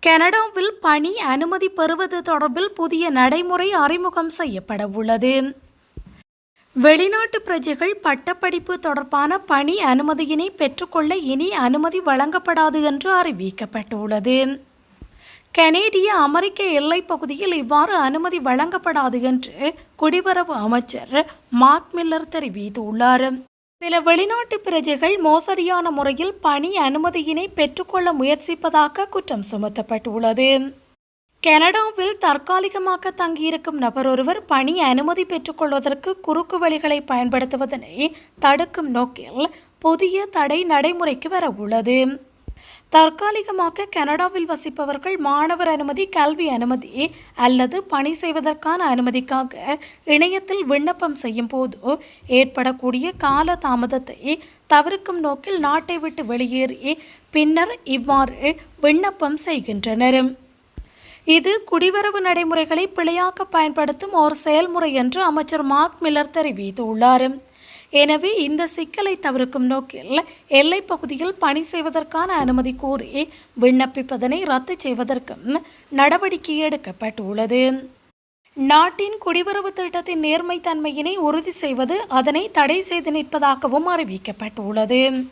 கனடாவில் பணி அனுமதி பெறுவது தொடர்பில் புதிய நடைமுறை அறிமுகம் செய்யப்பட உள்ளது வெளிநாட்டு பிரஜைகள் பட்டப்படிப்பு தொடர்பான பணி அனுமதியினை பெற்றுக்கொள்ள இனி அனுமதி வழங்கப்படாது என்று அறிவிக்கப்பட்டுள்ளது. கனேடிய அமெரிக்க எல்லைப் பகுதியில் இவ்வாறு அனுமதி வழங்கப்படாது என்று குடிவரவு அமைச்சர் மார்க் மில்லர் தெரிவித்துள்ளார். சில வெளிநாட்டு பிரஜைகள் மோசடியான முறையில் பணி அனுமதியினை பெற்றுக்கொள்ள முயற்சிப்பதாக குற்றம் சுமத்தப்பட்டுள்ளது. கனடாவில் தற்காலிகமாக தங்கியிருக்கும் நபர் ஒருவர் பணி அனுமதி பெற்றுக்கொள்வதற்கு குறுக்கு வழிகளை பயன்படுத்துவதனை தடுக்கும் நோக்கில் புதிய தடை நடைமுறைக்கு வர உள்ளது தற்காலிகமாக கனடாவில் வசிப்பவர்கள் மாணவர் அனுமதி கல்வி அனுமதி அல்லது பணி செய்வதற்கான அனுமதிக்காக இணையத்தில் விண்ணப்பம் செய்யும் போது ஏற்படக்கூடிய கால தாமதத்தை தவிர்க்கும் நோக்கில் நாட்டை விட்டு வெளியேறி பின்னர் இவ்வாறு விண்ணப்பம் செய்கின்றனர். இது குடிவரவு நடைமுறைகளை பிழையாக்க பயன்படுத்தும் ஒரு செயல்முறை என்று அமைச்சர் மார்க் மில்லர் தெரிவித்துள்ளார். எனவே இந்த சிக்கலை தவிர்க்கும் நோக்கில் எல்லைப் பகுதியில் பணி செய்வதற்கான அனுமதி கோரி விண்ணப்பிப்பதனை ரத்து செய்வதற்கும் நடவடிக்கை எடுக்கப்பட்டுள்ளது. நாட்டின் குடிவரவு திட்டத்தின் நேர்மைத்தன்மையினை உறுதி செய்வது அதனை தடை செய்து நிற்பதாகவும் அறிவிக்கப்பட்டுள்ளது.